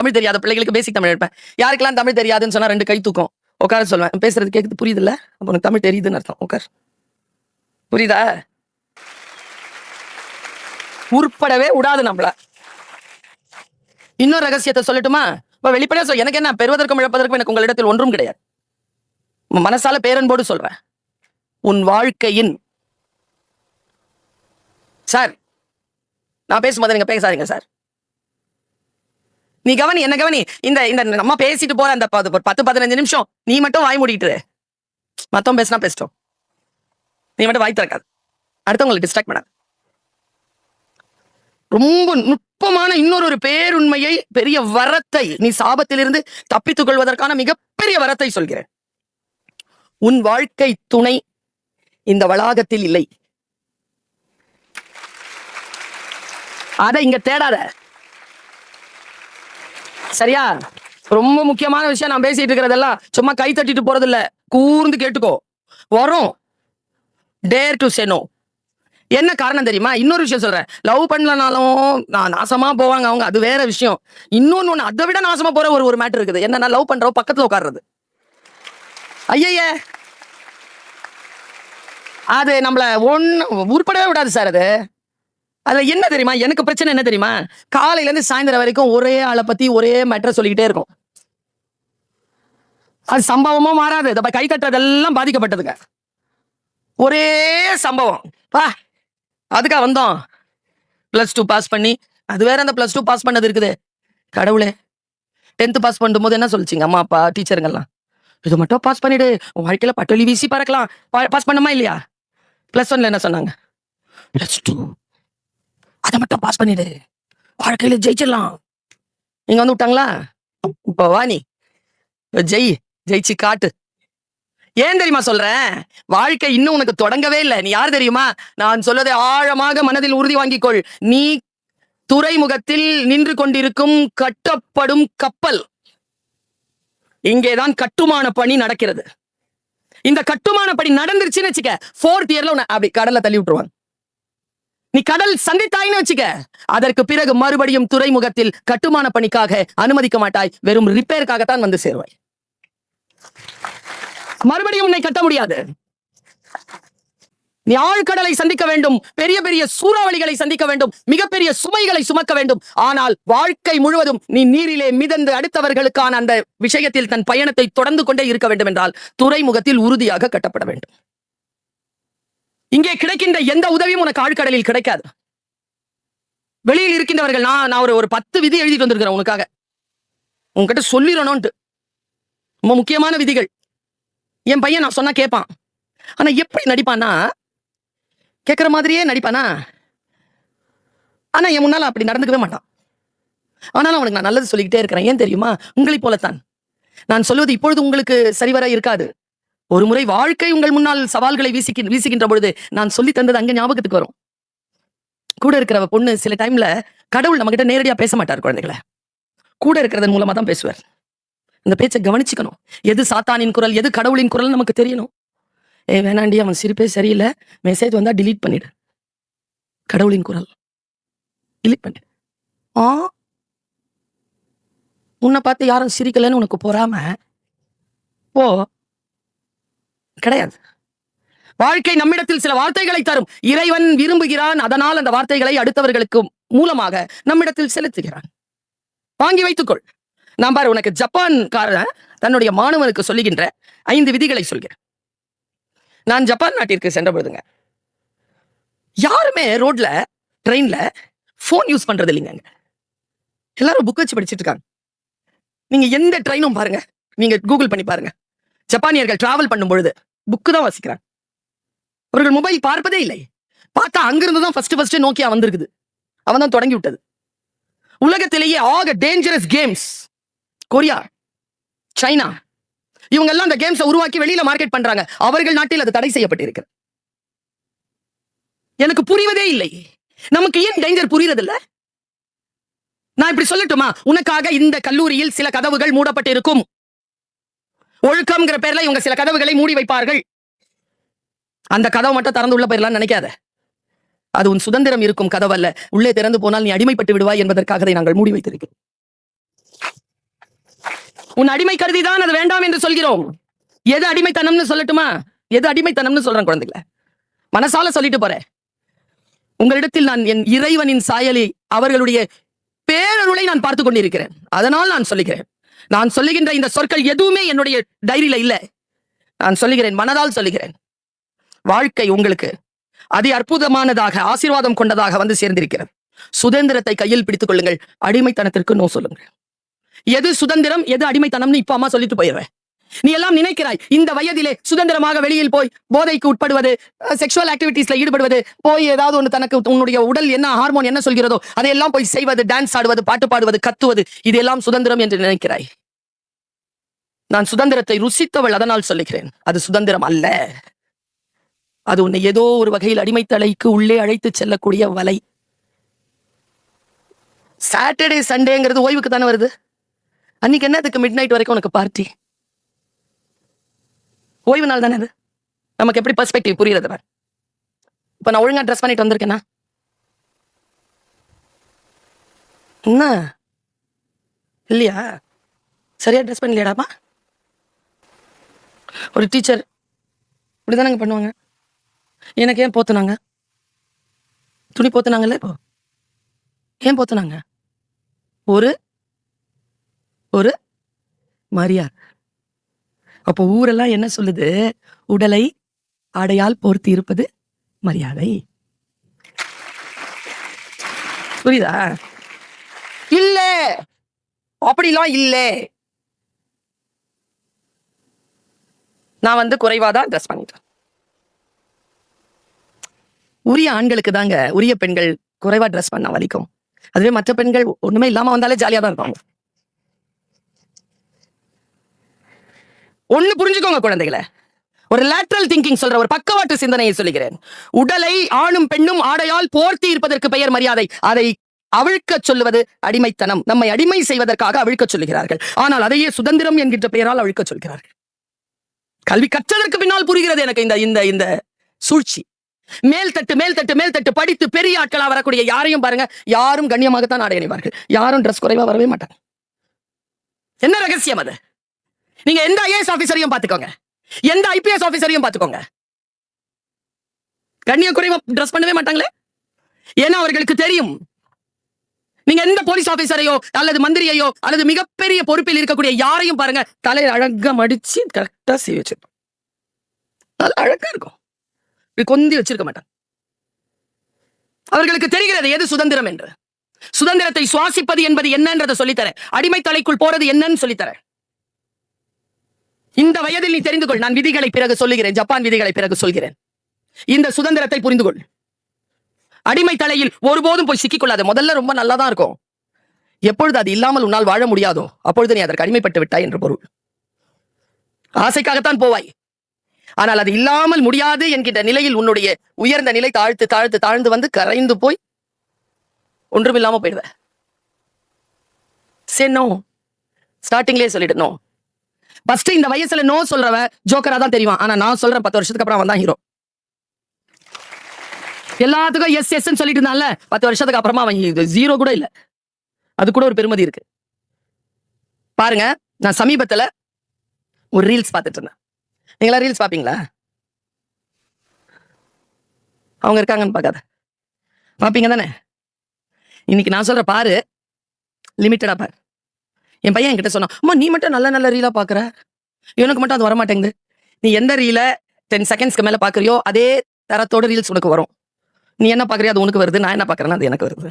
தமிழ் தெரியாத பிள்ளைகளுக்கு பேசிக் தமிழ் எடுப்பேன் யாருக்கெல்லாம் தமிழ் தெரியாதுன்னு சொன்னா ரெண்டு கை தூக்கம். உட்கார சொல்லுவேன் பேசுறது கேக்குது புரியுதுல்ல? அப்போ உனக்கு தமிழ் தெரியுதுன்னு அர்த்தம். உட்கார். புரியுதா? உருப்படவே விடாது நம்மள. இன்னொரு ரகசியத்தை சொல்லட்டுமா? இப்ப வெளிப்படையா சொல் எனக்கு என்ன? பெறுவதற்கும் இழப்பதற்கும் எனக்கு உங்களிடத்தில் ஒன்றும் கிடையாது. மனசால பேரன்போடு சொல்றேன். உன் வாழ்க்கையின் சார் நான் பேசும்போது நீங்க பேசாதீங்க சார். நீ கவனி என்ன கவனி? இந்த இந்த நம்ம பேசிட்டு போற அந்த பத்து பதினஞ்சு நிமிஷம் நீ மட்டும் வாய் மூடிட்டு மத்தவங்க பேசினா பேசிட்டோம். நீ மட்டும் வாய் திறக்காது. அடுத்தவங்களை டிஸ்ட்ராக்ட் பண்ணாது. ரொம்ப நுட்பமான இன்னொரு ஒரு பேருண்மையை பெரிய வரத்தை நீ சாபத்திலிருந்து தப்பித்துக் கொள்வதற்கான மிகப்பெரிய வரத்தை சொல்கிறேன். உன் வாழ்க்கை துணை இந்த வளாகத்தில் இல்லை. அதை இங்க தேடாத. சரியா? ரொம்ப முக்கியமான விஷயம் நான் பேசிட்டு இருக்கிறதெல்லாம் சும்மா கை தட்டிட்டு போறது இல்ல கூர்ந்து கேட்டுக்கோ. வரும். டேர் டு செனோ என்ன காரணம் தெரியுமா? இன்னொரு விஷயம் சொல்றேன். லவ் பண்ணலனாலும் நான் நாசமா போவாங்க அவங்க. அது வேற விஷயம். இன்னொன்னு ஒண்ணு அதை விட நாசமா போற ஒரு ஒரு மேட்டர் இருக்குது. என்னன்னா லவ் பண்றோம் பக்கத்துல உட்கார்றது. ஐயையே. அது நம்மள ஒன்னு உருப்படவே விடாது சார் அது. அதுல என்ன தெரியுமா? எனக்கு பிரச்சனை என்ன தெரியுமா? காலையில இருந்து சாயந்தரம் வரைக்கும் ஒரே ஆளை பத்தி ஒரே மேட்டரை சொல்லிக்கிட்டே இருக்கும். அது சம்பவமும் மாறாது. இந்த கை தட்டுறதெல்லாம் பாதிக்கப்பட்டதுங்க. ஒரே சம்பவம். பா அதுக்கா வந்தோம். பிளஸ் டூ பாஸ் பண்ணி. அது வேற அந்த பிளஸ் டூ பாஸ் பண்ணது இருக்குது. கடவுளே. டென்த் பாஸ் பண்ணும்போது என்ன சொல்லிச்சிங்க? அம்மா அப்பா டீச்சருங்கெல்லாம். இது மட்டும் பாஸ் பண்ணிடு. உன் வாழ்க்கையில பட்டொலி வீசி பறக்கலாம். பாஸ் பண்ணுமா இல்லையா? பிளஸ் ஒன்ல என்ன சொன்னாங்க? பிளஸ் டூ அதை மட்டும் பாஸ் பண்ணிடு. வாழ்க்கையில ஜெயிச்சிடலாம். நீங்க வந்து விட்டாங்களா? இப்போ வா நீ. ஜெய் ஜெயிச்சு காட்டு. ஏன் தெரியுமா சொல்றேன்? வாழ்க்கை இன்னும் உனக்கு தொடங்கவே இல்லை. நீ யார் தெரியுமா? நான் சொல்வதை ஆழமாக மனதில் உறுதி வாங்கிக்கொள். நீ துறைமுகத்தில் நின்று கொண்டிருக்கும் கட்டப்படும் கப்பல். இங்கேதான் கட்டுமான பணி நடக்கிறது. இந்த கட்டுமான பணி நடந்துருச்சுன்னு வச்சுக்க ஃபோர்த் இயர்ல உன்னை அப்படி கடல்ல தள்ளி விட்டுருவாங்க. நீ கடல் சந்தித்தாய்னு வச்சுக்க. அதற்கு பிறகு மறுபடியும் துறைமுகத்தில் கட்டுமான பணிக்காக அனுமதிக்க மாட்டாய். வெறும் ரிப்பேருக்காகத்தான் வந்து சேருவாய். மறுபடியும் உன்னை கட்ட முடியாது. நீ ஆழ்கடலை சந்திக்க வேண்டும். பெரிய பெரிய சூறாவளிகளை சந்திக்க வேண்டும். மிகப்பெரிய சுமைகளை சுமக்க வேண்டும். ஆனால் வாழ்க்கை முழுவதும் நீ நீரிலே மிதந்து அடுத்தவர்களுக்கான அந்த விஷயத்தில் தன் பயணத்தை தொடர்ந்து கொண்டே இருக்க வேண்டும் என்றால் துறைமுகத்தில் உறுதியாக கட்டப்பட வேண்டும். இங்கே கிடைக்கின்ற எந்த உதவியும் உனக்கு ஆழ்கடலில் கிடைக்காது. வெளியில் இருக்கின்றவர்கள் நான் நான் ஒரு ஒரு பத்து விதி எழுதிட்டு வந்திருக்கிறேன் உனக்காக. உங்ககிட்ட சொல்லிடணும்ட்டு ரொம்ப முக்கியமான விதிகள். என் பையன் நான் சொன்னா கேட்பான் ஆனா எப்படி நடிப்பானா கேட்குற மாதிரியே நடிப்பானா? ஆனா என் முன்னால அப்படி நடந்துக்கவே மாட்டான். ஆனாலும் அவனுக்கு நான் நல்லது சொல்லிக்கிட்டே இருக்கிறேன். ஏன் தெரியுமா? உங்களைப் போலத்தான். நான் சொல்வது இப்பொழுது உங்களுக்கு சரிவர இருக்காது. ஒரு முறை வாழ்க்கை உங்கள் முன்னால் சவால்களை வீசிக்கி வீசுகின்ற பொழுது நான் சொல்லி தந்தது அங்க ஞாபகத்துக்கு வரும். கூட இருக்கிற பொண்ணு சில டைம்ல கடவுள் நம்ம கிட்ட நேரடியா பேச மாட்டார் குழந்தைகளை. கூட இருக்கிறதன் மூலமா தான் பேசுவார். இந்த பேச்சை கவனிச்சுக்கணும். எது சாத்தானின் குரல் எது கடவுளின் குரல் நமக்கு தெரியணும். ஏ வேணாண்டி அவன் சிரிப்பே சரியில்லை. மெசேஜ் வந்தா டிலீட் பண்ணிடு. கடவுளின் குரல். டிலீட் பண்ணிடு. ஆ? உன்னை பார்த்து யாரும் சிரிக்கலைன்னு உனக்கு பொறாம? போ. கிடையாது. வாழ்க்கை நம்மிடத்தில் சில வார்த்தைகளை தரும். இறைவன் விரும்புகிறான் அதனால் அந்த வார்த்தைகளை அடுத்தவர்களுக்கு மூலமாக நம்மிடத்தில் செலுத்துகிறான். வாங்கி வைத்துக்கொள். நான் பாரு உனக்கு ஜப்பான்காரன் தன்னுடைய மாணவனுக்கு சொல்லுகின்ற ஐந்து விதிகளை சொல்கிறேன். நான் ஜப்பான் நாட்டிற்கு சென்ற பொழுதுங்க யாருமே ரோட்ல ட்ரெயின்ல ஃபோன் யூஸ் பண்றது இல்லைங்க எல்லாரும் புக் வச்சு படிச்சிட்டு இருக்காங்க. நீங்க எந்த ட்ரெயினும் பாருங்க. நீங்க கூகுள் பண்ணி பாருங்க. ஜப்பானியர்கள் டிராவல் பண்ணும் பொழுது புக்கு தான் வாசிக்கிறாங்க. அவர்கள் மொபைல் பார்ப்பதே இல்லை. பார்த்தா அங்கிருந்து தான் ஃபர்ஸ்ட் ஃபர்ஸ்ட் நோக்கியா வந்திருக்குது. அவன் தான் தொடங்கி விட்டது. உலகத்திலேயே ஆக டேஞ்சரஸ் கேம்ஸ் கொரியா சைனா இவங்க எல்லாம் அந்த கேம்ஸை உருவாக்கி வெளியில மார்க்கெட் பண்றாங்க. அவர்கள் நாட்டில் அது தடை செய்யப்பட்டிருக்கு. எனக்கு புரிவதே இல்லை. நமக்கு ஏன் டேஞ்சர் புரியறது இல்ல நான் இப்படி சொல்லட்டுமா? உனக்காக இந்த கல்லூரியில் சில கதவுகள் மூடப்பட்டிருக்கும். ஒழுக்கம்ங்கிற பேர்ல இவங்க சில கதவுகளை மூடி வைப்பார்கள். அந்த கதவை மட்டும் திறந்து உள்ள போயிடலாம் நினைக்காத. அது உன் சுதந்திரம் இருக்கும் கதவல்ல உள்ளே திறந்து போனால் நீ அடிமைப்பட்டு விடுவாய் என்பதற்காக அதை நாங்கள் மூடி வைத்திருக்கிறோம். உன் அடிமை கருதிதான் அது வேண்டாம் என்று சொல்கிறோம். எது அடிமைத்தனம்னு சொல்லட்டுமா? எது அடிமைத்தனம்னு சொல்றேன் குழந்தைகளை. மனசால சொல்லிட்டு போறேன். உங்களிடத்தில் நான் என் இறைவனின் சாயலை அவர்களுடைய பேரருளை நான் பார்த்து கொண்டிருக்கிறேன். அதனால் நான் சொல்லுகிறேன். நான் சொல்லுகின்ற இந்த சொற்கள் எதுவுமே என்னுடைய டைரியில இல்ல. நான் சொல்லுகிறேன் மனதால் சொல்லுகிறேன். வாழ்க்கை உங்களுக்கு அதி அற்புதமானதாக ஆசீர்வாதம் கொண்டதாக வந்து சேர்ந்திருக்கிறது. சுதந்திரத்தை கையில் பிடித்துக் கொள்ளுங்கள். அடிமைத்தனத்திற்கு நோ சொல்லுங்கள். எது சுதந்திரம் எது அடிமைத்தனம்னு இப்ப அம்மா சொல்லிட்டு போயிடுவேன் நீ எல்லாம் நினைக்கிறாய் இந்த வயதிலே சுதந்திரமாக வெளியில் போய் போதைக்கு உட்படுவது செக்ஷுவல் ஆக்டிவிட்டீஸ்ல ஈடுபடுவது போய் ஏதாவது ஒன்று தனக்கு உன்னுடைய உடல் என்ன ஹார்மோன் என்ன சொல்கிறதோ அதையெல்லாம் போய் செய்வது டான்ஸ் ஆடுவது பாட்டு பாடுவது கத்துவது இதெல்லாம் சுதந்திரம் என்று நினைக்கிறாய். நான் சுதந்திரத்தை ருசித்தவள் அதனால் சொல்லுகிறேன். அது சுதந்திரம் அல்ல. அது உன்னை ஏதோ ஒரு வகையில் அடிமைத்தலைக்கு உள்ளே அழைத்து செல்லக்கூடிய வலை. சாட்டர்டே சண்டேங்கிறது ஓய்வுக்கு தானே வருது? அன்னைக்கு என்னதுக்கு மிட் நைட் வரைக்கும் உனக்கு பார்ட்டி ஓய்வு நாள் தானே அது? நமக்கு எப்படி பர்ஸ்பெக்டிவ் புரியுறது பாரு. இப்ப நான் ஒழுங்கா ட்ரெஸ் பண்ணிட்டு வந்திருக்கேனா? என்ன? இல்லையா? சரியா ட்ரெஸ் பண்ணலையாடாப்பா ஒரு டீச்சர் இப்படிதானங்க பண்ணுவாங்க? எனக்கு ஏன் போத்துனாங்க? துணி போத்துனாங்கல்ல இப்போ? ஏன் போத்துனாங்க? ஒரு ஒரு மரியா அப்போ ஊரெல்லாம் என்ன சொல்லுது? உடலை ஆடையால் போர்த்தி இருப்பது மரியாதை. புரியுதா? இல்ல. அப்படிலாம் இல்ல. நான் வந்து குறைவாதான் ட்ரெஸ் பண்ணிட்டேன். உரிய ஆண்களுக்கு தாங்க உரிய பெண்கள் குறைவா ட்ரெஸ் பண்ண வலிக்கும். அதுவே மற்ற பெண்கள் ஒண்ணுமே இல்லாம வந்தாலே ஜாலியா தான் இருப்பாங்க. ஒண்ணு புரிஞ்சுக்கோங்க குழந்தைகளை. ஒரு லேட்ரல் திங்கிங் சொல்ற ஒரு பக்கவாட்டு சிந்தனையை சொல்லுகிறேன். உடலை ஆணும் பெண்ணும் ஆடையால் போர்த்தி இருப்பதற்கு பெயர் மரியாதை. அதை அவிழ்க்க சொல்லுவது அடிமைத்தனம். நம்மை அடிமை செய்வதற்காக அவிழ்க்க சொல்லுகிறார்கள். ஆனால் அதையே சுதந்திரம் என்கின்ற பெயரால் அவிழ்க்கச் சொல்கிறார்கள். கல்வி கற்றதற்கு பின்னால் புரிகிறது எனக்கு இந்த இந்த இந்த சூழ்ச்சி. மேல்தட்டு மேல்தட்டு மேல்தட்டு படித்து பெரிய ஆட்களா வரக்கூடிய யாரையும் பாருங்க யாரும் கண்ணியமாகத்தான் ஆடை அணிவார்கள். யாரும் ட்ரெஸ் குறைவா வரவே மாட்டாங்க. என்ன ரகசியம் அது? நீங்க எந்த ஐஏஎஸ் ஆபீசரையும் பாத்துக்கோங்க எந்த ஐபிஎஸ் ஆபீசரையும் பாத்துக்கோங்க கண்ணிய குறைவா ட்ரெஸ் பண்ணவே மாட்டாங்களே? ஏன்னா அவர்களுக்கு தெரியும் நீங்க எந்த போலீஸ் ஆபீசரையோ அல்லது மந்திரியையோ அல்லது மிகப்பெரிய பொறுப்பில் இருக்கக்கூடிய யாரையும் பாருங்க தலை அழகா மடிச்சு கரெக்டா செய்ய வச்சிருப்போம். நல்ல அழகா இருக்கும். இப்படி கொந்தி வச்சிருக்க மாட்டான் அவர்களுக்கு தெரிகிறது எது சுதந்திரம் என்று. சுதந்திரத்தை சுவாசிப்பது என்பது என்னன்றதை சொல்லித்தரேன். அடிமை தலைக்குள் போறது என்னன்னு சொல்லித்தரேன். இந்த வயதில் நீ தெரிந்து கொள் நான் விதிகளை பிறகு சொல்லுகிறேன் ஜப்பான் விதிகளை பிறகு சொல்கிறேன். இந்த சுதந்திரத்தை புரிந்து கொள். அடிமை தலையில் ஒருபோதும் போய் சிக்கிக்கொள்ளாது. முதல்ல ரொம்ப நல்லா தான் இருக்கும். எப்பொழுது அது இல்லாமல் உன்னால் வாழ முடியாதோ அப்பொழுது நீ அதற்கு அடிமைப்பட்டு விட்டாய் என்று பொருள். ஆசைக்காகத்தான் போவாய். ஆனால் அது இல்லாமல் முடியாது என்கின்ற நிலையில் உன்னுடைய உயர்ந்த நிலை தாழ்த்து தாழ்த்து தாழ்ந்து வந்து கரைந்து போய் ஒன்றுமில்லாம போயிடுவ. சரி நோ ஸ்டார்டிங்லேயே சொல்லிடணும் ஃபர்ஸ்ட் இந்த வயசுல நோ சொல்றவ ஜோக்கரா தான் தெரியும் ஆனா நான் சொல்றேன் பத்து வருஷத்துக்கு அப்புறம் அவன் தான் ஹீரோ எல்லாத்துக்கும் எஸ் எஸ் சொல்லிட்டு இருந்தான்ல. பத்து வருஷத்துக்கு அப்புறமா அவன் ஜீரோ கூட இல்ல. அது கூட ஒரு பெருமதி இருக்கு. பாருங்க நான் சமீபத்துல ஒரு ரீல்ஸ் பார்த்துட்டு இருந்தேன். நீங்களா ரீல்ஸ் பாப்பீங்களா அவங்க இருக்காங்கன்னு பார்க்காத. பாப்பீங்க தானே? இன்னைக்கு நான் சொல்ற பாரு லிமிட்டடா பாரு. என் பையன் என்கிட்ட சொன்னான் அம்மா நீ மட்டும் நல்ல நல்ல ரீலா பாக்குற இவனுக்கு மட்டும் அது வர மாட்டேங்குது நீ எந்த ரீல டென் செகண்ட்ஸ்க்கு மேல பாக்குறியோ அதே தரத்தோட ரீல்ஸ் உனக்கு வரும். நீ என்ன பார்க்குறியா அது உனக்கு வருது நான் என்ன பார்க்குறேன்னா அது எனக்கு வருது.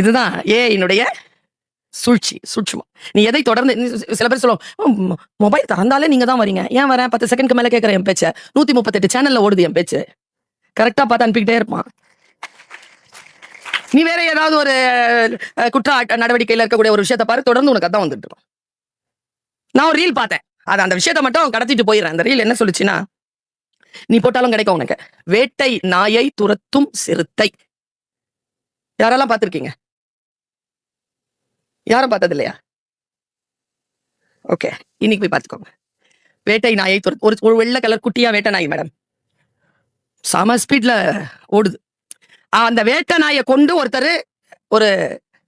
இதுதான் ஏ என்னுடைய சூழ்ச்சி சூட்சமா நீ எதை தொடர்ந்து நீ சில பேர் சொல்லுவோம் மொபைல் திறந்தாலே நீங்க தான் வரீங்க. ஏன் வரேன் பத்து செகண்ட்க்கு மேல கேட்குறேன் என் பேச்சை. நூத்தி முப்பத்தெட்டு சேனல்ல ஓடுது என் பேச்சு. கரெக்டா பார்த்து அனுப்பிக்கிட்டே இருப்பான். நீ வேற ஏதாவது ஒரு குற்ற நடவடிக்கையில் இருக்கக்கூடிய ஒரு விஷயத்தை பாரு தொடர்ந்து உனக்கு அதான் வந்துட்டு நான் ஒரு ரீல் பார்த்தேன். அது அந்த விஷயத்த மட்டும் கடத்திட்டு போயிடுறேன். அந்த ரீல் என்ன சொல்லுச்சுன்னா நீ போட்டாலும் கிடைக்கும் உனக்கு. வேட்டை நாயை துரத்தும் சிறுத்தை. யாரெல்லாம் பார்த்துருக்கீங்க? யாரும் பார்த்தது இல்லையா ஓகே இன்னைக்கு போய் பார்த்துக்கோங்க. வேட்டை நாயை துர ஒரு ஒரு வெள்ளை கலர் குட்டியா வேட்டை நாய் மேடம். சம ஸ்பீட்ல ஓடுது. அந்த வேட்டை நாயை கொண்டு ஒருத்தர் ஒரு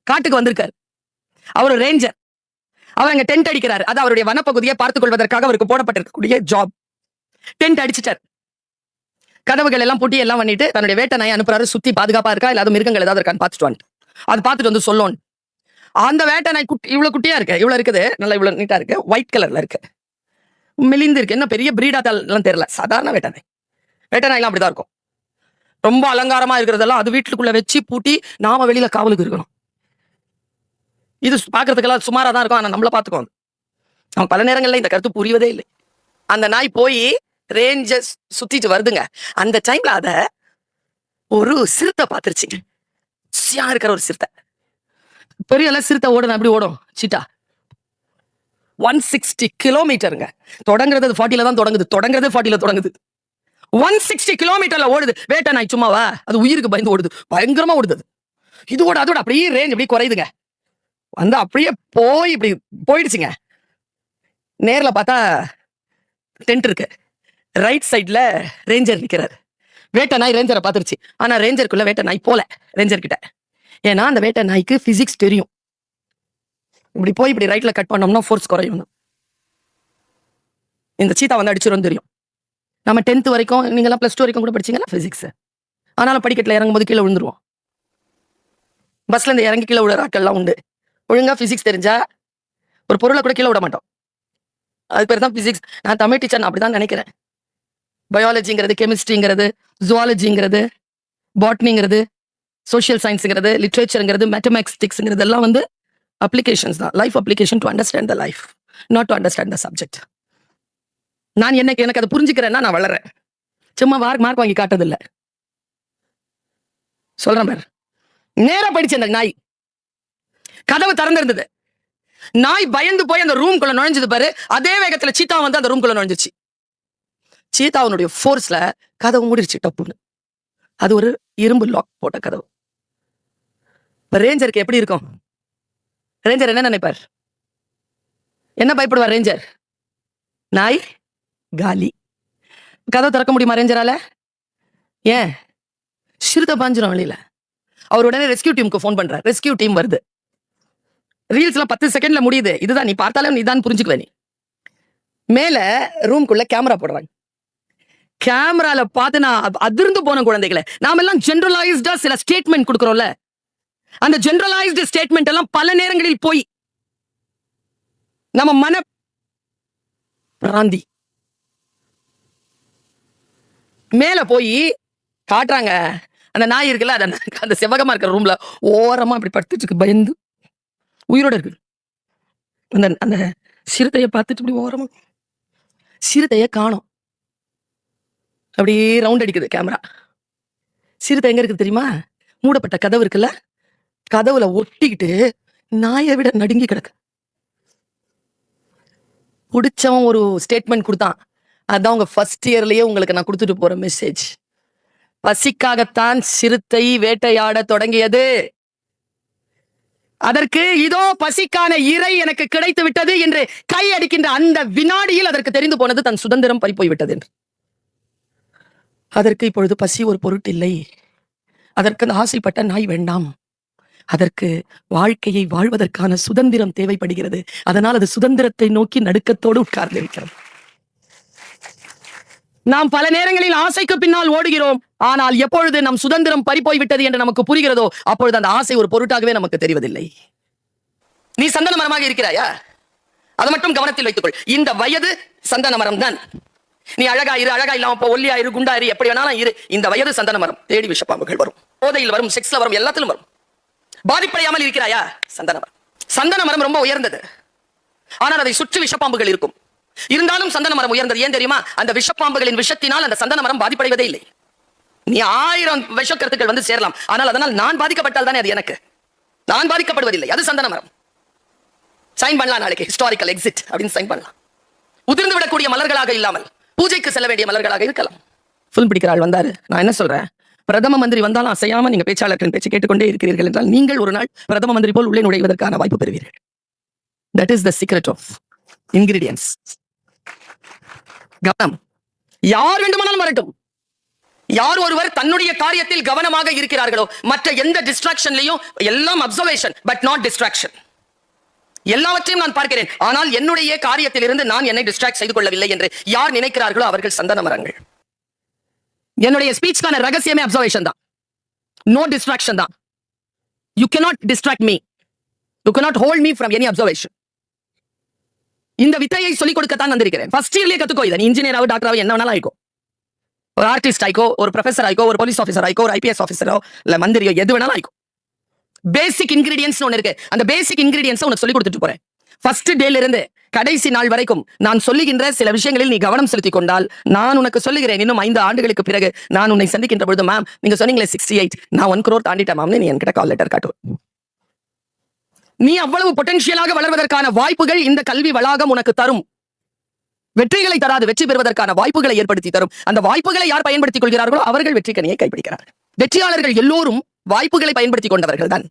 காட்டுக்கு வந்திருக்காரு. அவர் ரேஞ்சர் அவர் அங்க டென்ட் அடிக்கிறார். அது அவருடைய வனப்பகுதியை பார்த்துக் கொள்வதற்காக அவருக்கு போடப்பட்டிருக்கக்கூடிய ஜாப் டென்ட் அடிச்சிட்டார். கதவுகள் எல்லாம் பூட்டி எல்லாம் பண்ணிட்டு தன்னுடைய வேட்டை நாயை அனுப்புறாரு. சுத்தி பாதுகாப்பா இருக்கா? இல்லாத மிருகங்கள் ஏதாவது இருக்கான்னு பார்த்துட்டு வந்துட்டு. அது பார்த்துட்டு வந்து சொல்லணும். அந்த வேட்டை நாய் குட்டி இவ்வளவு குட்டியா இருக்கு. இவ்வளவு இருக்குது. நல்லா இவ்வளவு நீட்டா இருக்கு. ஒயிட் கலர்ல இருக்கு. மெலிந்து இருக்கு. என்ன பெரிய பிரீடா எல்லாம் தெரியல. சாதாரண வேட்டை நாய் வேட்டை நாய்லாம் அப்படிதான் இருக்கும். ரொம்ப அலங்காரமா இருக்கிறதெல்லாம் அது வீட்டுக்குள்ள வச்சு பூட்டி நாம வெளியில காவலுக்கு இருக்கணும். இது பாக்குறதுக்கெல்லாம் சுமாரா தான் இருக்கும். ஆனா நம்மள பாத்துக்கோ அவன் பல நேரங்கள்ல இந்த கருத்து புரியவதே இல்லை. அந்த நாய் போய் ரேஞ்ச சுத்திட்டு வருதுங்க. அந்த டைம்ல அத ஒரு சிறுத்தை பாத்துருச்சுங்க சியா இருக்கிற ஒரு சிறுத்தை. பெரிய எல்லாம் சிறுத்தை ஓடணும் அப்படி ஓடும்? சீட்டா. ஒன் சிக்ஸ்டி கிலோமீட்டருங்க தொடங்குறது ஃபார்ட்டில தான் தொடங்குது. தொடங்குறது ஃபார்ட்டில தொடங்குது. ஒன் சிக்ஸ்டி கிலோமீட்டர்ல ஓடுது. வேட்டை நாய் சும்மாவா? அது உயிருக்கு பயந்து ஓடுது. பயங்கரமா ஓடுது அது. இதோட அதோட அப்படியே ரேஞ்ச் அப்படியே குறையுதுங்க. வந்து அப்படியே போய் இப்படி போயிடுச்சுங்க. நேர்ல பார்த்தா டென்ட் இருக்கு. ரைட் சைடில் ரேஞ்சர் நிக்கிறாரு. வேட்டை நாய் ரேஞ்சரை பார்த்துருச்சு. ஆனா ரேஞ்சருக்குள்ள வேட்டை நாய் போல ரேஞ்சர் கிட்ட. ஏன்னா அந்த வேட்டை நாய்க்கு பிசிக்ஸ் தெரியும். இப்படி போய் இப்படி ரைட்ல கட் பண்ணோம்னா ஃபோர்ஸ் குறையும். இந்த சீத்தா வந்து அடிச்சிடும் தெரியும். நம்ம டென்த் வரைக்கும் நீங்களாம் ப்ளஸ் டூ வரைக்கும் கூட படிச்சிங்களா? ஃபிசிக்ஸ் ஆனாலும் படிக்கட்டில் இறங்கும்போது கீழே விழுந்துருவோம். பஸ்ல இருந்து இறங்கி கீழே விழுற ஆட்கள்லாம் உண்டு. ஒழுங்கா ஃபிசிக்ஸ் தெரிஞ்சா ஒரு பொருளை கூட கீழே விட மாட்டோம். அது பேர் தான் ஃபிசிக்ஸ் நான் தமிழ் டீச்சர் நான் அப்படிதான் நினைக்கிறேன். பயாலஜிங்கிறது கெமிஸ்ட்ரிங்கிறது ஜுவாலஜிங்கிறது பாட்னிங்கிறது சோஷியல் சயின்ஸுங்கிறது லிட்ரேச்சருங்கிறது மேத்தமேட்டிக்ஸுங்கிறது எல்லாம் வந்து அப்ளிகேஷன்ஸ் தான். Life application to understand the life not to understand the subject நான் என்ன எனக்கு அதை புரிஞ்சுக்கிறேன்னா நான் வளர்றேன். சும்மா மார்க் மார்க் வாங்கி காட்டதில்ல சொல்றேன் பாரு. நேரா படிச்சு அந்த நாய். கதவு திறந்திருந்தது. நாய் பயந்து போய் அந்த ரூம்குள்ள நுழைஞ்சது பாரு. அதே வேகத்துல சீத்தா வந்து அந்த ரூம்குள்ள நுழைஞ்சிச்சு. சீதாவனுடைய ஃபோர்ஸ்ல கதவு மூடிடுச்சு டப்புன்னு. அது ஒரு இரும்பு லாக் போட்ட கதவு. இப்போ ரேஞ்சருக்கு எப்படி இருக்கும்? ரேஞ்சர் என்ன நினைப்பார்? என்ன பயப்படுவார் ரேஞ்சர் நாய்? காலி. கதவு திறக்க முடியுமா ரேஞ்சரால ஏன்? சிறுத பாஞ்சிரும் வெளியில. அவர் உடனே ரெஸ்கியூ டீமுக்கு ஃபோன் பண்றார். ரெஸ்கியூ டீம் வருது. ரீல்ஸ்லாம் பத்து செகண்ட்ல முடியுது. இதுதான் நீ பார்த்தாலே நீ தான் புரிஞ்சுக்குவே நீ. மேல ரூம்குள்ள கேமரா போடுறாங்க கேமரால பார்த்து நான் அதிர்ந்து போன குழந்தைகளை. நாம எல்லாம் ஜென்ரலைஸ்டா சில ஸ்டேட்மெண்ட் கொடுக்குறோம்ல. அந்த ஜென்ரலைஸ்டு ஸ்டேட்மெண்ட் எல்லாம் பல நேரங்களில் போய் நம்ம மன பிராந்தி. மேல போய் காட்டுறாங்க. அந்த நாய் இருக்குல்ல அந்த- அந்த செவகமா இருக்கிற ரூம்ல ஓரமா அப்படி படுத்துட்டு இருக்கு பயந்து உயிரோட இருக்கு. அந்த அந்த சிறுத்தைய பார்த்துட்டு இப்படி ஓரமா சிறுத்தைய காணோம். அப்படியே ரவுண்ட் அடிக்குது கேமரா சிறுத்தை எங்க இருக்குது தெரியுமா? மூடப்பட்ட கதவு இருக்குல்ல? கதவுல ஒட்டிக்கிட்டு நாயை விட நடுங்கி கிடக்கு. பிடிச்சவன் ஒரு ஸ்டேட்மெண்ட் கொடுத்தான். அதான் உங்க ஃபர்ஸ்ட் இயர்லயே உங்களுக்கு நான் கொடுத்துட்டு போற மெசேஜ் பசிக்காகத்தான் சிறுத்தை வேட்டையாட தொடங்கியது. அதற்கு இதோ பசிக்கான இறை எனக்கு கிடைத்து விட்டது என்று கை அடிக்கின்ற அந்த வினாடியில் அதற்கு தெரிந்து போனது தன் சுதந்திரம் பறிப்போய் விட்டது என்று. அதற்கு இப்பொழுது பசி ஒரு பொருட்டில்லை. அதற்கு அந்த ஆசைப்பட்ட நாய் வேண்டாம். அதற்கு வாழ்க்கையை வாழ்வதற்கான சுதந்திரம் தேவைப்படுகிறது. அதனால் அது சுதந்திரத்தை நோக்கி நடுக்கத்தோடு உட்கார்ந்திருக்கிறது நாம் பல நேரங்களில் ஆசைக்கு பின்னால் ஓடுகிறோம். ஆனால் எப்பொழுது நம் சுதந்திரம் பறிப்போய் விட்டது என்று நமக்கு புரிகிறதோ அப்பொழுது அந்த ஆசை ஒரு பொருட்டாகவே நமக்கு தெரிவதில்லை. நீ சந்தன மரமாக இருக்கிறாயா? அது மட்டும் கவனத்தில் வைத்துக்கொள். இந்த வயது சந்தன மரம் தான் நீ அழகா இரு அழகா இல்லாம போ ஒல்லியா இரு குண்டா இரு எப்படி வேணாலும் இரு. இந்த வயது சந்தன மரம் தேடி விஷப்பாம்புகள் வரும். போதையில் வரும் செக்ஸ்ல வரும் எல்லாத்திலும் வரும். பாதிப்படையாமல் இருக்கிறாயா? சந்தன மரம். சந்தன மரம் ரொம்ப உயர்ந்தது. ஆனால் அதை சுற்றி விஷப்பாம்புகள் இருக்கும். இருந்தாலும் சந்தன மரம் உயர்ந்தது. ஏன் தெரியுமா? அந்த விஷப்பாம்புகளின் விஷத்தினால் அந்த சந்தன மரம் பாதிப்படைவதே இல்லை. நீ ஆயிரம் விஷக்கருத்துக்கள் வந்து சேரலாம். ஆனால் அதனால் நான் பாதிக்கப்பட்டால் தானே அது எனக்கு. நான் பாதிக்கப்படுவதில்லை. அது சந்தன மரம். சைன் பண்ணலாம் நாளைக்கு. ஹிஸ்டாரிக்கல் எக்ஸிட் அப்படின்னு சைன் பண்ணலாம். உதிர்ந்து விடக்கூடிய மலர்களாக இல்லாமல். பூஜைக்கு செல்ல வேண்டிய மலர்களாக இருக்கலாம். ஃபில்ம் பிடிக்கிற ஆள் வந்தாரு. நான் என்ன சொல்றேன்? பிரதம மந்திரி வந்தாலும் அசையாம நீங்க பேச்சாளர்கள் பேச்சு கேட்டுக்கொண்டே இருக்கிறீர்கள் என்றால் நீங்கள் ஒரு நாள் பிரதம மந்திரி போல் உள்ளே நுழைவதற்கான வாய்ப்பு பெறுவீர்கள். That is the secret of ingredients கவனம். யார் வேண்டுமானாலும் வரட்டும். யார் ஒருவர் தன்னுடைய காரியத்தில் கவனமாக இருக்கிறார்களோ மற்ற எந்த டிஸ்ட்ராக்ஷன்லையும் எல்லாம் அப்சர்வேஷன் பட் நாட் டிஸ்ட்ராக்ஷன் எல்லாவற்றையும் நான் பார்க்கிறேன். ஆனால் என்னுடைய காரியத்திலிருந்து நான் என்னை டிஸ்ட்ராக்ட் செய்து கொள்ளவில்லை என்று யார் நினைக்கிறார்களோ அவர்கள் சந்தன மரங்கள். என்னுடைய ஸ்பீச்க்கான ரகசியமே அப்சர்வேஷன் தான். நோ டிஸ்ட்ராக்ஷன் தான். You cannot distract me you cannot hold me from any observation இந்த வித்தையை சொல்லிக் கொடுக்கத்தான் வந்திருக்கிறேன். ஃபர்ஸ்ட் இயர்லயே கத்துக்கோ இதை. இன்ஜினியராவோ டாக்டராவோ என்ன வேணாலும் ஆயிக்கும் ஒரு ஆர்டிஸ்ட் ஆயிக்கோ ஒரு ப்ரொஃபசர் ஆயிக்கோ ஒரு போலீஸ் ஆஃபீஸர் ஆயிக்கோ ஒரு ஐபிஎஸ் ஆஃபீஸரோ இல்ல மந்திரியோ எது வேணாலும் ஆயிக்கும் பேசிக் இன்கிரீடியன்ஸ் ஒன்று இருக்கு. அந்த பேசிக் இன்கிரீடியன்ஸ் உனக்கு சொல்லி கொடுத்துட்டு போறேன். ஃபர்ஸ்ட் டேல இருந்து கடைசி நாள் வரைக்கும் நான் சொல்லுகின்ற சில விஷயங்களில் நீ கவனம் செலுத்திக் கொண்டால் நான் உனக்கு சொல்லுகிறேன். இன்னும் ஐந்து ஆண்டுகளுக்கு பிறகு நான் உன்னை சந்திக்கின்ற பொழுது மேம் நீங்க சொன்னீங்களே சிக்ஸ்டி எயிட் நான் ஒன் குரோர் தாண்டிட்டேன் மேம் நீ என்கிட்ட கால் லெட்டர் காட்டுவேன் நீ அவ்வளவு பொட்டன்ஷியலாக வளர்வதற்கான வாய்ப்புகள் இந்த கல்வி வளாகம் உனக்கு தரும். வெற்றிகளை தராது வெற்றி பெறுவதற்கான வாய்ப்புகளை ஏற்படுத்தி தரும். அந்த வாய்ப்புகளை யார் பயன்படுத்திக் கொள்கிறார்களோ அவர்கள் வெற்றி கனியை கைப்பிடிக்கிறார்கள். வெற்றியாளர்கள் எல்லோரும் வாய்ப்புகளை பயன்படுத்தி கொண்டவர்கள் தான்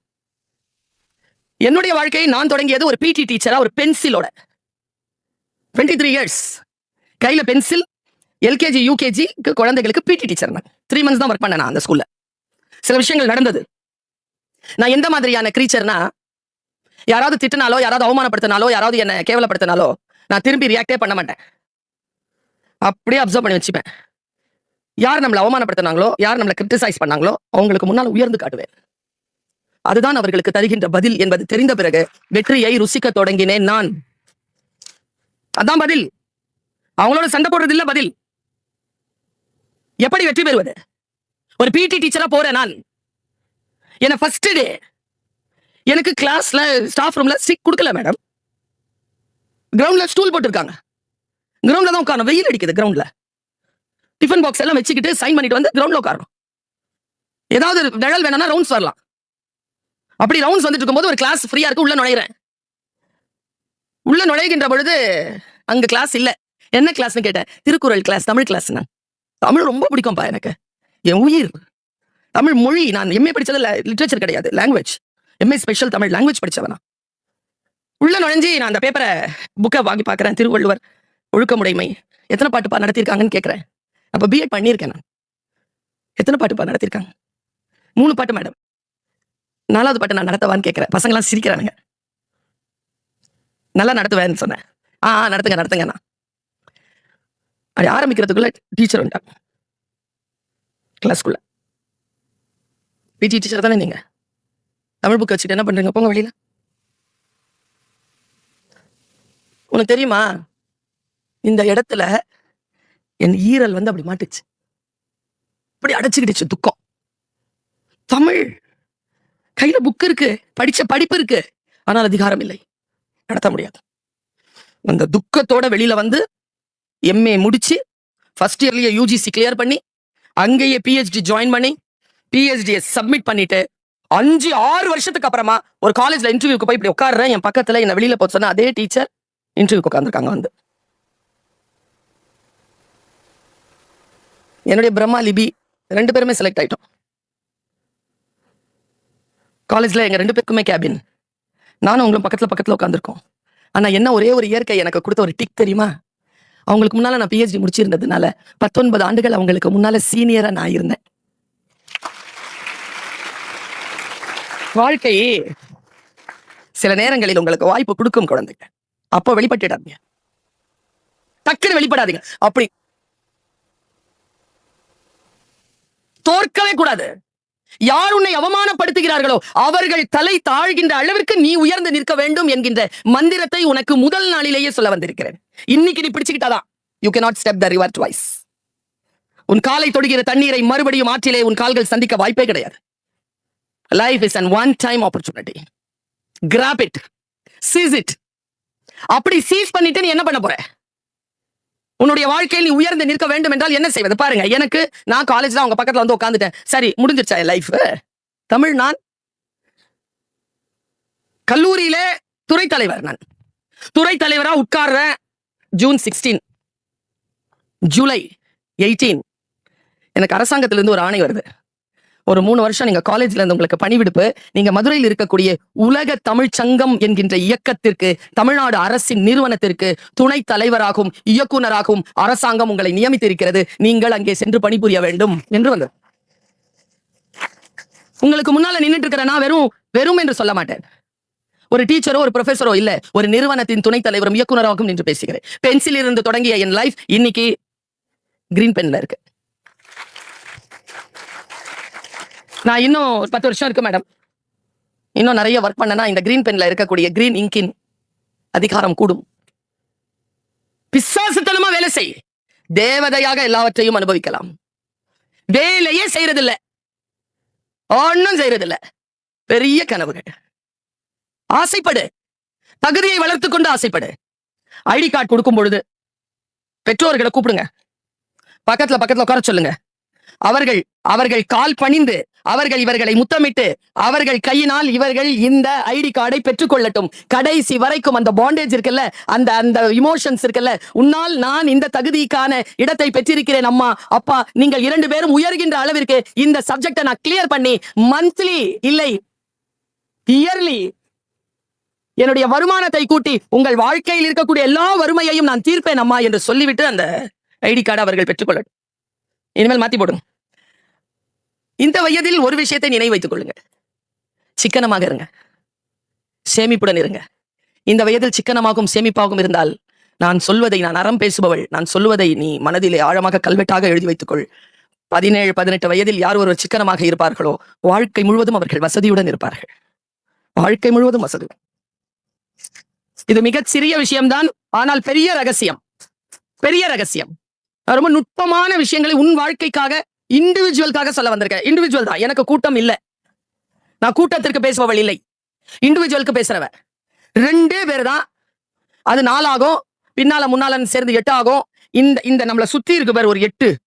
என்னுடைய வாழ்க்கையை நான் தொடங்கியது ஒரு பிடி டீச்சரா ஒரு பென்சிலோட டுவெண்ட்டி த்ரீ இயர்ஸ் கையில பென்சில் எல்கேஜி யூகேஜி குழந்தைகளுக்கு பிடி டீச்சர் நான். த்ரீ மந்த்ஸ் தான் ஒர்க் பண்ண நான் அந்த ஸ்கூல்ல சில விஷயங்கள் நடந்தது. நான் எந்த மாதிரியான கிரீச்சர்னா யாராவது திட்டினாலோ யாராவது அவமானப்படுத்தினாலோ யாராவது என்ன கேவலப்படுத்தினாலோ நான் திரும்பி ரியாக்டே பண்ண மாட்டேன். அப்படியே அப்சர்வ் பண்ணி வச்சுப்பேன். யார் நம்மளை அவமானப்படுத்தினாங்களோ யார் நம்மளை கிரிட்டிசைஸ் பண்ணாங்களோ அவங்களுக்கு முன்னால் உயர்ந்து காட்டுவேன். அதுதான் அவர்களுக்கு தருகின்ற பதில் என்பது தெரிந்த பிறகு வெற்றியை ருசிக்க தொடங்கினேன் நான். அதான் பதில். அவங்களோட சண்டை போடுறது இல்ல பதில். எப்படி வெற்றி பெறுவது? ஒரு பிடி டீச்சரா போறேன் நான். என்ன ஃபர்ஸ்ட் டே எனக்கு கிளாஸ்ல ஸ்டாஃப் ரூம்ல சிக் கொடுக்கல மேடம் கிரவுண்ட்ல ஸ்டூல் போட்டிருக்காங்க. கிரவுண்ட்ல தான் உட்காந்து வெயில் அடிக்குது கிரவுண்ட்ல டிஃபன் பாக்ஸ் எல்லாம் வச்சுக்கிட்டு சைன் பண்ணிட்டு வந்து கிரவுண்ட்ல உட்காரணும். ஏதாவது நிழல் வேணும்னா ரவுண்ட்ஸ் வரலாம். அப்படி ரவுண்ட்ஸ் வந்துட்டு இருக்கும்போது ஒரு கிளாஸ் ஃப்ரீயா இருக்கு உள்ள நுழையிறேன். உள்ள நுழைகின்ற பொழுது அங்க கிளாஸ் இல்ல. என்ன கிளாஸ்னு கேட்டேன்? திருக்குறள் கிளாஸ் தமிழ் கிளாஸ் நான் தமிழ் ரொம்ப பிடிக்கும்பா எனக்கு. என் உயிர். தமிழ் மொழி நான் எம்ஏ படிச்சது லிட்ரேச்சர் கிடையாது language MA special Tamil language படிச்சவன். உள்ள நுழைஞ்சு நான் அந்த பேப்பரை புக்கை வாங்கி பார்க்குறேன் திருவள்ளுவர். ஒழுக்கமுடைமை. எத்தனை பாட்டுப்பா நடத்தியிருக்காங்கன்னு கேட்கறேன் அப்போ பிஎட் பண்ணியிருக்கேன் நான். எத்தனை பாட்டு நடத்தியிருக்காங்க மூணு பாட்டு மேடம் நாலாவது பாட்டு நான் நடத்தவான்னு கேட்குறேன். பசங்களாம் சிரிக்கிறானுங்க. நல்லா நடத்துவேன்னு சொன்னேன். ஆ ஆ, நடத்துங்க நடத்துங்க நான் அப்படி ஆரம்பிக்கிறதுக்குள்ள டீச்சர் வந்துட்டாங்க. கிளாஸ்க்குள்ள பிடி டீச்சர் தானே நீங்கள் தமிழ் புக் வச்சுட்டு என்ன பண்ணுறீங்க போங்க வெளியில். உனக்கு தெரியுமா? இந்த இடத்துல என் ஈரல் வந்து அப்படி மாட்டுச்சு. அப்படி அடைச்சுக்கிடுச்சு துக்கம். தமிழ். கையில புக் இருக்கு படிச்ச படிப்பு இருக்கு ஆனால் அதிகாரம் இல்லை. நடத்த முடியாது. அந்த துக்கத்தோட வெளியில வந்து எம்ஏ முடிச்சு ஃபர்ஸ்ட் இயர்லயே யூஜிசி கிளியர் பண்ணி அங்கேயே பிஹெச்டி ஜாயின் பண்ணி பிஹெச்டியை சப்மிட் பண்ணிட்டு அஞ்சு ஆறு வருஷத்துக்கு அப்புறமா ஒரு காலேஜ்ல இன்டர்வியூக்கு போய் இப்படி உட்காடுறேன் என் பக்கத்துல என்ன வெளியில போக சொன்னா அதே டீச்சர் இன்டர்வியூக்கு உட்காந்துருக்காங்க வந்து. என்னுடைய பிரம்மா லிபி ரெண்டு பேருமே செலக்ட் ஆகிட்டோம் காலேஜில் எங்கள் ரெண்டு பேருக்குமே கேபின் நானும் உங்களும் பக்கத்தில் பக்கத்தில் உட்காந்துருக்கோம் ஆனால் என்ன ஒரே ஒரு இயற்கை எனக்கு கொடுத்த ஒரு டிக் தெரியுமா? அவங்களுக்கு முன்னால் நான் பிஹெச்டி முடிச்சிருந்ததுனால பத்தொன்பது ஆண்டுகள் அவங்களுக்கு முன்னால் சீனியராக நான் இருந்தேன். வாழ்க்கை சில நேரங்களில் உங்களுக்கு வாய்ப்பு கொடுக்கும் குழந்தைங்க. அப்போ வெளிப்பட்டுடாதீங்க. டக்குன்னு வெளிப்படாதீங்க. அப்படி தோற்கவே கூடாது. யார் உன்னை அவமானப்படுத்துகிறார்களோ அவர்கள் தலை தாழ்கின்ற அளவிற்கு நீ உயர்ந்து நிற்க வேண்டும் என்கின்ற மந்திரத்தை உனக்கு முதல் நாளிலேயே சொல்ல வந்திருக்கிறேன். இன்னைக்கு நீ பிடிச்சுக்கிட்டாதான். You cannot step the river twice. உன் காலை தொடுகிற தண்ணீரை மறுபடியும் ஆற்றிலே உன் கால்கள் சந்திக்க வாய்ப்பே கிடையாது. Life is an one time opportunity grab it seize it அப்படி சீஸ் பண்ணிட்டு நீ என்ன பண்ண போற? உன்னுடைய வாழ்க்கையில் நீ உயர்ந்து நிற்க வேண்டும் என்றால் என்ன செய்வது? பாருங்க எனக்கு நான் காலேஜ் தான் அவங்க பக்கத்துல வந்து உட்காந்துட்டேன் சரி முடிஞ்சிருச்சா என் லைஃப் தமிழ் நான் கல்லூரியிலே துறை தலைவர் நான். துறை தலைவரா உட்கார்றேன் ஜூன் சிக்ஸ்டீன் ஜூலை எயிட்டீன் எனக்கு அரசாங்கத்திலிருந்து ஒரு ஆணை வருது. ஒரு மூணு வருஷம் நீங்க காலேஜ்ல இருந்து உங்களுக்கு பணிவிடுப்பு நீங்க மதுரையில் இருக்கக்கூடிய உலக தமிழ் சங்கம் என்கின்ற இயக்கத்திற்கு தமிழ்நாடு அரசின் நிறுவனத்திற்கு துணை தலைவராகவும் இயக்குனராகவும் அரசாங்கம் உங்களை நியமித்திருக்கிறது. நீங்கள் அங்கே சென்று பணிபுரிய வேண்டும் என்று வந்து. உங்களுக்கு முன்னால நின்றுட்டு இருக்கிற நான் வெறும் வெறும் என்று சொல்ல மாட்டேன். ஒரு டீச்சரோ ஒரு ப்ரொஃபஸரோ இல்ல ஒரு நிறுவனத்தின் துணைத் தலைவரும் இயக்குனராகவும் நின்று பேசுகிறேன். பென்சில் இருந்து தொடங்கிய என் லைஃப் இன்னைக்கு கிரீன் பென்ல இருக்கு. நான் இன்னும் ஒரு பத்து வருஷம் இருக்கு மேடம் இன்னும் நிறைய ஒர்க் பண்ணனா இந்த கிரீன் பென்ல இருக்கக்கூடிய கிரீன் இங்கின் அதிகாரம் கூடும். பிசாசுத்தனமா வேலை செய். தேவதையாக எல்லாவற்றையும் அனுபவிக்கலாம். வேலையே செய்யறதில்ல ஒன்னும் செய்யறதில்ல பெரிய கனவுகள். ஆசைப்படு. தகுதியை வளர்த்து கொண்டு ஆசைப்படு. ஐடி கார்டு கொடுக்கும் பொழுது பெற்றோர்களை கூப்பிடுங்க. பக்கத்துல பக்கத்துல உட்கார சொல்லுங்க. அவர்கள் அவர்கள் கால் பணிந்து அவர்கள் இவர்களை முத்தமிட்டு அவர்கள் கையினால் இவர்கள் இந்த ஐடி கார்டை பெற்றுக்கொள்ளட்டும். கடைசி வரைக்கும் அந்த பாண்டேஜ் இருக்குல்ல அந்த அந்த இமோஷன்ஸ் இருக்குல்ல உன்னால் நான் இந்த தகுதிக்கான இடத்தை பெற்றிருக்கிறேன் அம்மா. அப்பா நீங்கள் இரண்டு பேரும் உயர்கின்ற அளவிற்கு இந்த சப்ஜெக்டை நான் கிளியர் பண்ணி மந்த்லி இல்லை இயர்லி என்னுடைய வருமானத்தை கூட்டி உங்கள் வாழ்க்கையில் இருக்கக்கூடிய எல்லா வறுமையையும் நான் தீர்ப்பேன் அம்மா என்று சொல்லிவிட்டு அந்த ஐடி கார்டு அவர்கள் பெற்றுக்கொள்ளட்டும். இனிமேல் மாத்தி போடுங்க. இந்த வயதில் ஒரு விஷயத்தை நினைவு வைத்துக் கொள்ளுங்க சிக்கனமாக இருங்க. சேமிப்புடன் இருங்க. இந்த வயதில் சிக்கனமாகவும் சேமிப்பாகவும் இருந்தால் நான் சொல்வதை நான் அறம் பேசுபவள் நான் சொல்வதை நீ மனதிலே ஆழமாக கல்வெட்டாக எழுதி வைத்துக்கொள் பதினேழு பதினெட்டு வயதில் யார் ஒருவர் சிக்கனமாக இருப்பார்களோ வாழ்க்கை முழுவதும் அவர்கள் வசதியுடன் இருப்பார்கள். வாழ்க்கை முழுவதும் வசதி. இது மிகச் சிறிய விஷயம்தான் ஆனால் பெரிய ரகசியம். பெரிய ரகசியம். ரொம்ப நுட்பமான விஷயங்களை உன் வாழ்க்கைக்காக இண்டிவிஜுவல்காக சொல்ல வந்திருக்கேன். இண்டிவிஜுவல் தான். எனக்கு கூட்டம் இல்லை. நான் கூட்டத்திற்கு பேசுபவள் இல்லை. இண்டிவிஜுவலுக்கு பேசுறவ. ரெண்டே பேர் தான். அது நாலாகும். பின்னால முன்னால சேர்ந்து எட்டு ஆகும். இந்த இந்த நம்மளை சுத்தி இருக்கு பேர் ஒரு எட்டு.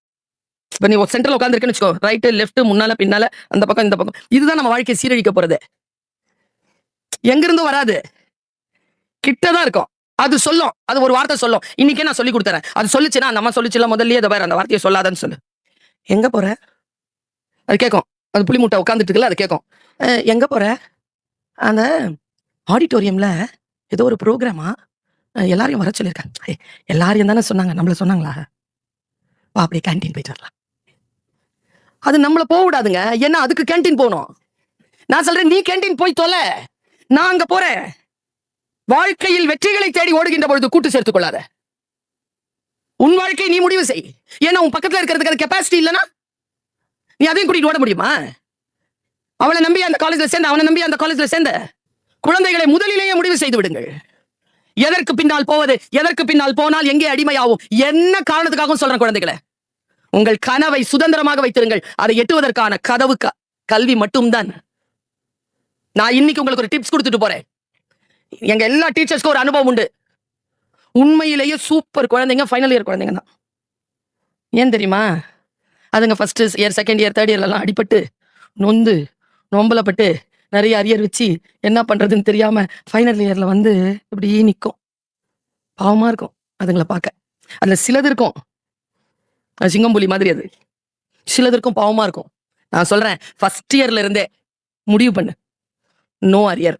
இப்ப நீ சென்டர்ல உட்காந்துருக்குன்னு வச்சுக்கோ. ரைட்டு லெஃப்ட் முன்னால பின்னால அந்த பக்கம் இந்த பக்கம். இதுதான் நம்ம வாழ்க்கையை சீரழிக்க போறது. எங்கிருந்தும் வராது. கிட்டதான் இருக்கும். அது சொல்லும். அது ஒரு வார்த்தை சொல்லும். இன்னைக்கே நான் சொல்லி கொடுத்துறேன். அது சொல்லிச்சுன்னா அந்த அம்மா சொல்லிச்சுல முதல்லயே அதை வேற அந்த வார்த்தையை சொல்லாதன்னு சொல்லு. எங்க போற? அது கேட்கும் அது புளி முட்டை உட்காந்துட்டு இருக்குல்ல அது கேட்கும் எங்க போற? அந்த ஆடிட்டோரியம்ல ஏதோ ஒரு ப்ரோக்ராமா எல்லாரையும் வர சொல்லியிருக்காங்க. எல்லாரையும் தானே சொன்னாங்க. நம்மள சொன்னாங்களா? வா அப்படியே கேண்டீன் போயிட்டு வரலாம். அது நம்மள போக விடாதுங்க. ஏன்னா அதுக்கு கேண்டீன் போகணும். நான் சொல்றேன் நீ கேண்டீன் போய் தொலை. நான் அங்க போறேன். வாழ்க்கையில் வெற்றிகளை தேடி ஓடுகின்ற பொழுது கூட்டு சேர்த்துக் கொள்ளாத. உன் வாழ்க்கை நீ முடிவு செய். ஏன்னா உன் பக்கத்துல இருக்கிறதுக்கு அது கெப்பாசிட்டி இல்லைனா நீ அதையும் கூட்டிட்டு ஓட முடியுமா? அவளை நம்பி அந்த காலேஜ்ல சேர்ந்த அவனை நம்பி அந்த காலேஜ்ல சேர்ந்த குழந்தைகளை முதலிலேயே முடிவு செய்து விடுங்கள். எதற்கு பின்னால் போவது எதற்கு பின்னால் போனால் எங்கே அடிமையாகும் என்ன காரணத்துக்காகவும் சொல்றேன் குழந்தைகளை? உங்கள் கனவை சுதந்திரமாக வைத்திருங்கள். அதை எட்டுவதற்கான கதவு க- கல்வி மட்டும்தான். நான் இன்னைக்கு உங்களுக்கு ஒரு டிப்ஸ் கொடுத்துட்டு போறேன். எங்க எல்லா டீச்சர்ஸ்க்கும் ஒரு அனுபவம் உண்டு. உண்மையிலேயே சூப்பர் குழந்தைங்க ஃபைனல் இயர் குழந்தைங்க தான் ஏன் தெரியுமா? அதுங்க first year second year third இயர்லாம் அடிபட்டு நொந்து நொம்பலப்பட்டு நிறைய அரியர் வச்சு என்ன பண்றதுன்னு தெரியாம ஃபைனல் இயர்ல வந்து இப்படி நிற்கும் பாவமா இருக்கும் அதுங்களை பார்க்க. அதுல சிலது இருக்கும். அது சிங்கம்புலி மாதிரி அது. சிலது இருக்கும் பாவமா இருக்கும். நான் சொல்றேன் ஃபர்ஸ்ட் இயர்ல இருந்தே முடிவு பண்ணு. No arrear